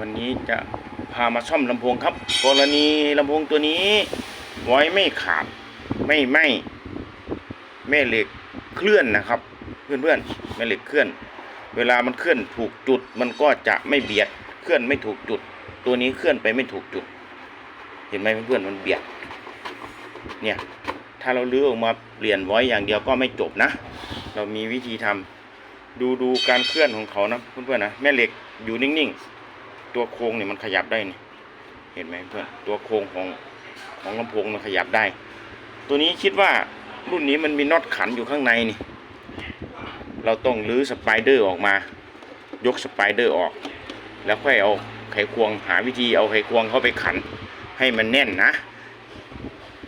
วันนี้จะพามาซ่อมลำโพงครับ กรณีลำโพงตัวนี้ ไว้ไม่ขาด ไม่ไหมแม่เหล็กเคลื่อนนะครับ เพื่อนๆแม่เหล็กเคลื่อน เวลามันเคลื่อนถูกจุด มันก็จะไม่เบียดเคลื่อนไม่ถูกจุด ตัวนี้เคลื่อนไปไม่ถูกจุด เห็นไหมเพื่อนๆมันเบียด เนี่ยถ้าเราลื้อออกมาเปลี่ยนไว้อย่างเดียวก็ไม่จบนะ เรามีวิธีทำดูดูการเคลื่อนของเขานะเพื่อนๆนะแม่เหล็กอยู่นิ่งๆ ตัวโครงเนี่ยมันขยับได้นี่เห็นไหมเพื่อนตัวโครงของของลำโพงมันขยับได้ ตัวนี้คิดว่ารุ่นนี้มันมีน็อตขันอยู่ข้างในนี่ เราต้องรื้อสไปเดอร์ออกมา ยกสไปเดอร์ออก แล้วค่อยเอาไขควงหาวิธีเอาไขควงเข้าไปขันให้มันแน่นนะ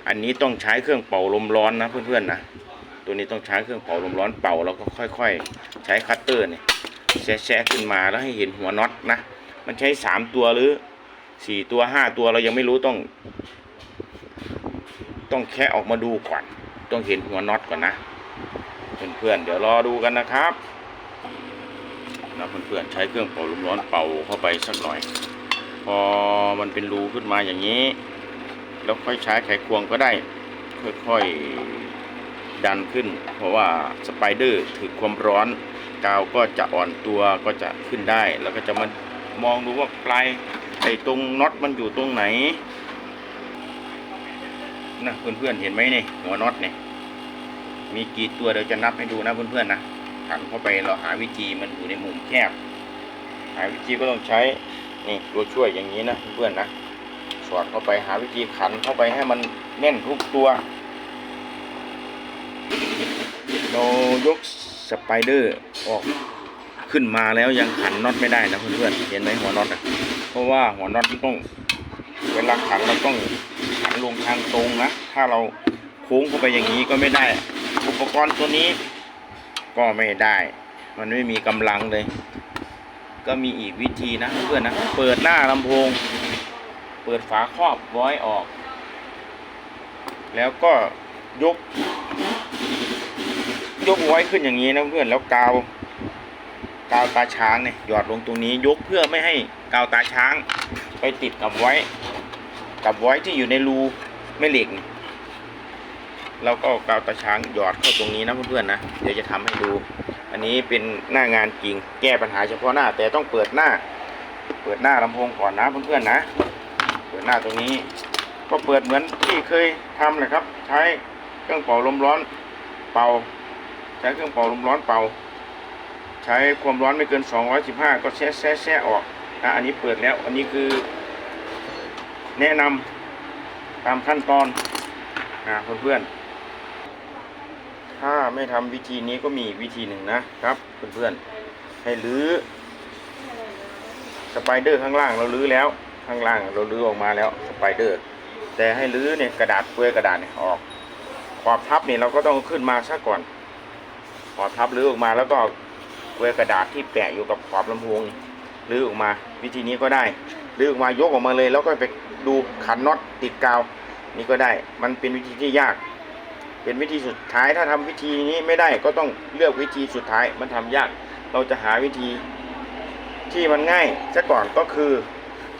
อันนี้ต้องใช้เครื่องเป่าลมร้อนนะเพื่อนๆนะตัวนี้ต้องใช้เครื่องเป่าลมร้อนเป่าแล้วก็ค่อย ๆ ใช้คัตเตอร์เนี่ยแซะขึ้นมาแล้วให้เห็นหัวน็อตนะ มันใช้สามตัวหรือสี่ตัวห้าตัวเรายังไม่รู้ต้อง ต้องแคะออกมาดูก่อน ต้องเห็นหัวน็อตก่อนนะ เพื่อนๆเดี๋ยวรอดูกันนะครับนะเพื่อนๆใช้เครื่องเป่าลมร้อนเป่าเข้าไปสักหน่อย พอมันเป็นรูขึ้นมาอย่างนี้ แล้วค่อยใช้ไขควงก็ได้ ค่อยๆดันขึ้น เพราะว่าสไปเดอร์ถือความร้อนกาวก็จะอ่อนตัวก็จะขึ้นได้แล้วก็จะมา มองดูว่าปลายไอ้ตรงน็อตมันอยู่ตรงไหนนะเพื่อนๆเห็นไหมนี่หัวน็อตเนี่ยมีกี่ตัวเดี๋ยวจะนับให้ดูนะเพื่อนๆนะขันเข้าไปเราหาวิธีมันอยู่ในมุมแคบ หาวิธีก็ต้องใช้นี่ตัวช่วยอย่างนี้นะเพื่อนๆนะสอดเข้าไปหาวิธีขันเข้าไปให้มันแน่นทุกตัวเรายกสไปเดอร์ออก ขึ้นมาแล้วยังขันน็อตไม่ได้นะเพื่อนๆเห็นไหมหัวน็อตอะเพราะว่าหัวน็อตต้องเวลาขันเราต้องขันลงทางตรงนะถ้าเราโค้งเข้าไปอย่างนี้ก็ไม่ได้ อุปกรณ์ตัวนี้ ก็ไม่ได้ มันไม่มีกำลังเลย ก็มีอีกวิธีนะเพื่อนนะเปิดหน้าลำโพง เปิดฝาครอบไว้ออก แล้วก็ยก ยกไว้ขึ้นอย่างนี้นะเพื่อนแล้วกาว กาวตาช้างเนี่ยหยอดลงตรงนี้ยกเพื่อไม่ให้กาวตาช้าง ไปติดกับไว้ กับไว้ที่อยู่ในรูแม่เหล็ก เราก็กาวตาช้างหยอดเข้าตรงนี้นะเพื่อนๆนะเดี๋ยวจะทำให้ดู อันนี้เป็นหน้างานจริง แก้ปัญหาเฉพาะหน้าแต่ต้องเปิดหน้า เปิดหน้าลำโพงก่อนนะเพื่อนๆนะ เปิดหน้าตรงนี้ ก็เปิดเหมือนที่เคยทำเลยครับ ใช้เครื่องเป่าลมร้อนเป่า ใช้เครื่องเป่าลมร้อนเป่า ใช้ความร้อนไม่เกิน 215 ก็แช่แช่แช่ออกอะอันนี้เปิดแล้ว อันนี้คือ แนะนำตามขั้นตอนนะเพื่อนๆ ถ้าไม่ทำวิธีนี้ก็มีวิธีหนึ่งนะครับเพื่อนๆ ให้รื้อสไปเดอร์ข้างล่างเรารื้อแล้ว ข้างล่างเราลื้อออกมาแล้วสไปเดอร์ แต่ให้ลื้อเนี่ยกระดาษเปลือยกระดาษเนี่ยออกขอบทับเนี่ยเราก็ต้องขึ้นมาซะก่อนขอบทับลื้อออกมาแล้วก็ เปลือยกระดาษที่แปะอยู่กับขอบลำโพงนี่ลื้อออกมาวิธีนี้ก็ได้ลื้อออกมายกออกมาเลย แล้วก็ไปดูขันน็อตติดกาว นี่ก็ได้ มันเป็นวิธีที่ยาก เป็นวิธีสุดท้ายถ้าทำวิธีนี้ไม่ได้ก็ต้องเลือกวิธีสุดท้ายมันทำยาก เราจะหาวิธีที่มันง่ายซะก่อนก็คือ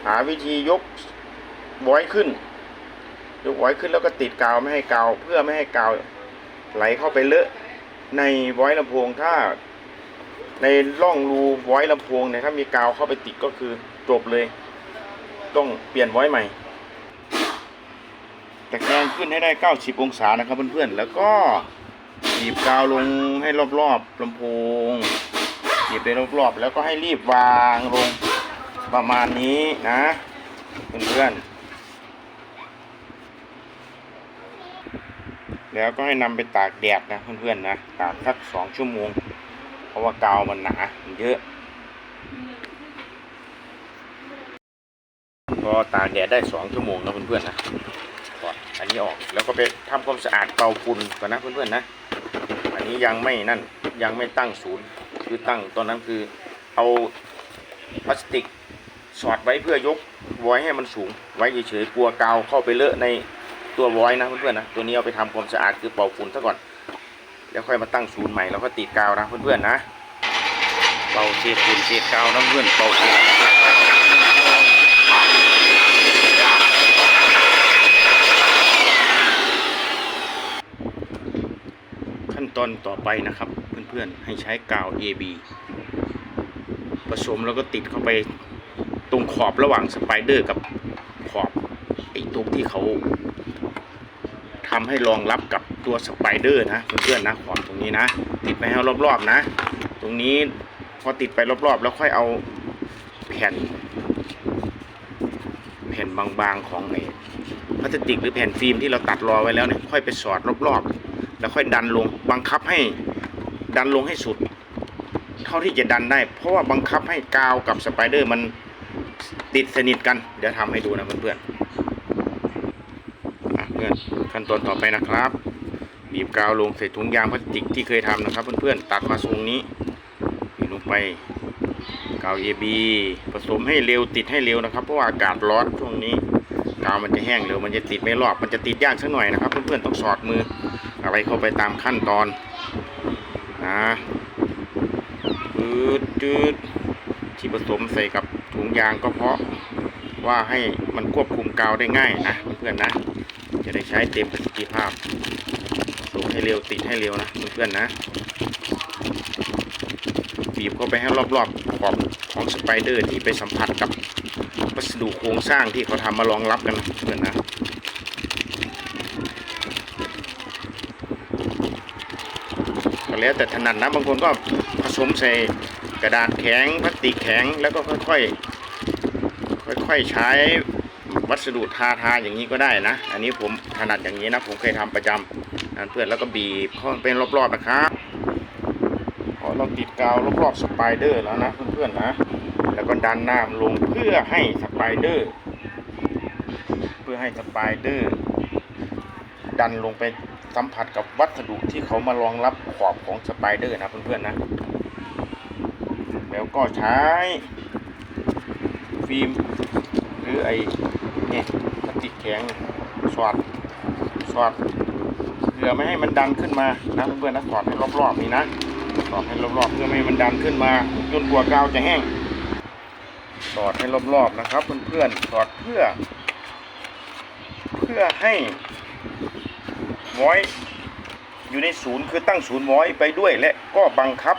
หาวิธียกไว้ขึ้น ยกไว้ขึ้นแล้วก็ติดกาวไม่ให้กาว เพื่อไม่ให้กาวไหลเข้าไปเลอะในไว้ลำโพงถ้า ในร่องรูไว้ลำโพงเนี่ยถ้ามีกาวเข้าไปติดก็คือจบเลย ต้องเปลี่ยนไว้ใหม่ตะแคงขึ้นให้ได้ 90 องศานะครับเพื่อนๆ แล้วก็บีบกาวลงให้รอบๆลำโพงบีบไปรอบๆ แล้วก็ให้รีบวางลงประมาณนี้นะเพื่อนๆ แล้วก็ให้นำไปตากแดดนะเพื่อนๆนะ ตากสักสองชั่วโมง ราะว่ากาวมันหนามันเยอะพอตากแดดได้สองชั่วโมงนะเพื่อนๆนะถอดอันนี้ออกแล้วก็ไปทำความสะอาดเป่าฝุ่นก่อนนะเพื่อนๆนะ อันนี้ยังไม่นั่นยังไม่ตั้งศูนย์คือตั้งตอนนั้นคือเอาพลาสติกสอดไว้เพื่อยกไว้ให้มันสูง ไว้เฉยๆกลัวกาวเข้าไปเลอะในตัวไว้นะเพื่อนๆนะตัวนี้เอาไปทำความสะอาดคือเป่าฝุ่นซะก่อน แล้วค่อยมาตั้งศูนย์ใหม่แล้วก็ติดกาวนะเพื่อนๆนะเป่าเศษปูนเศษกาวนะเพื่อนเป่าเศษขั้นตอนต่อไปนะครับเพื่อนๆให้ใช้กาว AB ผสมแล้วก็ติดเข้าไปตรงขอบระหว่างสไปเดอร์กับขอบไอ้ตรงที่เขา ทำให้รองรับกับตัวสไปเดอร์นะเพื่อนๆนะขอบตรงนี้นะ ติดไปให้รอบๆนะ ตรงนี้พอติดไปรอบๆ แล้วค่อยเอาแผ่น แผ่นบางๆของไอ้พลาสติกหรือแผ่นฟิล์มที่เราตัดรอไว้แล้วเนี่ยค่อยไปสอดรอบๆ แล้วค่อยดันลงบังคับให้ดันลงให้สุด เท่าที่จะดันได้ เพราะว่าบังคับให้กาวกับสไปเดอร์มันติดสนิทกัน เดี๋ยวทำให้ดูนะเพื่อนๆ เพื่อนขั้นตอนต่อไปนะครับ บีบกาวลงใส่ถุงยางพลาสติกที่เคยทำนะครับ เพื่อนๆตัดมาทรงนี้บีบลงไปกาว AB ผสมให้เร็วติดให้เร็วนะครับ เพราะว่าอากาศร้อนช่วงนี้กาวมันจะแห้งเร็วมันจะติดไม่รอบมันจะติดยากสักหน่อยนะครับ เพื่อนๆต้องสอดมืออะไรเข้าไปตามขั้นตอนนะจืดจืดที่ผสมใส่กับถุงยางก็เพราะว่าให้มันควบคุมกาวได้ง่ายนะเพื่อนๆนะ จะได้ใช้เต็มประสิทธิภาพส่งให้เร็วติดให้เร็วนะเพื่อนๆนะบีบเข้าไปให้รอบๆขอบของสไปเดอร์ที่ไปสัมผัสกับวัสดุโครงสร้างที่เขาทำมารองรับกันนะเพื่อนนะก็แล้วแต่ถนัดนะบางคนก็ผสมใส่กระดาษแข็งพลาสติกแข็งแล้วก็ค่อยๆค่อยๆใช้ วัสดุทาทาอย่างนี้ก็ได้นะ อันนี้ผมถนัดอย่างนี้นะ ผมเคยทำประจำนะเพื่อนแล้วก็บีบเข้าเป็นรอบๆนะครับพอเราติดกาวรอบๆสไปเดอร์แล้วนะเพื่อนๆนะ แล้วก็ดันหน้ำลงเพื่อให้สไปเดอร์ เพื่อให้สไปเดอร์ ดันลงไปสัมผัสกับวัสดุที่เขามารองรับขอบของสไปเดอร์นะเพื่อนๆนะ แล้วก็ใช้ฟิล์ม หรือไอ้เนี่ยพลาสติกแข็งสอดสอดเพื่อไม่ให้มันดันขึ้นมานะเพื่อนๆนะสอดให้รอบๆนี่นะสอดให้รอบๆเพื่อไม่ให้มันดันขึ้นมาจนกว่ากาวจะแห้งสอดให้รอบๆนะครับ เพื่อนๆสอดเพื่อ เพื่อให้ไว้อยู่ในศูนย์คือตั้งศูนย์ไว้ไปด้วยและก็บังคับ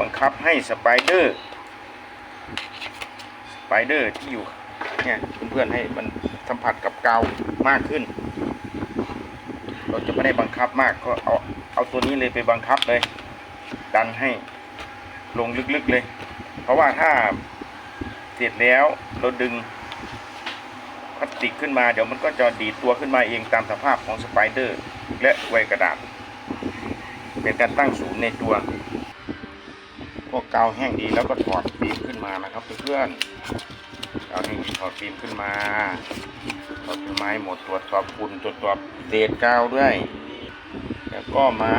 บังคับให้สไปเดอร์สไปเดอร์ที่อยู่ เนี่ยเพื่อนๆให้มันสัมผัสกับกาวมากขึ้น เราจะไม่ได้บังคับมากก็เอาเอาตัวนี้เลยไปบังคับเลย ดันให้ลงลึกๆเลย เพราะว่าถ้าเสร็จแล้วเราดึงพลาสติกขึ้นมาเดี๋ยวมันก็จะดีตัวขึ้นมาเองตามสภาพของสไปเดอร์ และไวกระดาษ เป็นการตั้งศูนย์ในตัว พวกกาวแห้งดีแล้วก็ถอดฟิล์มขึ้นมานะครับเพื่อนๆ กาวแห้ถอดฟิล์มขึ้นมาถอดฟิล์มไม้หมดตรวจสอบฝุ่นตรวจสอบเศษกาวด้วย แล้วก็มา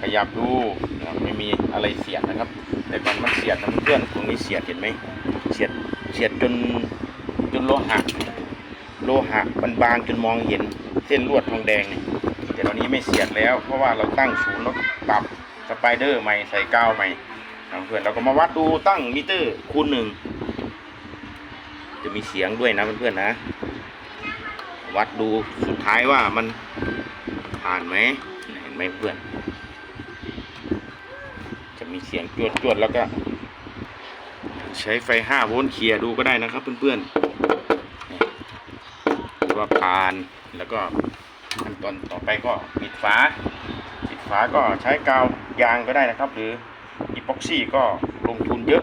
ขยับดูไม่มีอะไรเสียดนะครับ แต่ก่อนมันเสียดนะเพื่อนตรงนี้เสียดเห็นไหมเสียดเสียดจนจนโลหะโลหะมันบางจนมองเห็นเส้นลวดทองแดงเนี่ยแต่ตอนนี้ไม่เสียดแล้ว เพราะว่าเราตั้งศูนย์แล้วปรับสไปเดอร์ใหม่ใส่กาวใหม่เพื่อนเราก็มาวัดดูตั้งมิเตอร์คูณหนึ่ง จะมีเสียงด้วยนะเพื่อนๆนะ วัดดูสุดท้ายว่ามันผ่านไหมเห็นไหมเพื่อน จะมีเสียงจวดจวดๆแล้วก็ ใช้ไฟ5โวลต์เคลียร์ดูก็ได้นะครับเพื่อนๆว่าผ่านแล้วก็ขั้นตอนต่อไปก็ปิดฝาปิดฝาก็ใช้กาวยางก็ได้นะครับ หรืออีพ็อกซี่ก็ลงทุนเยอะ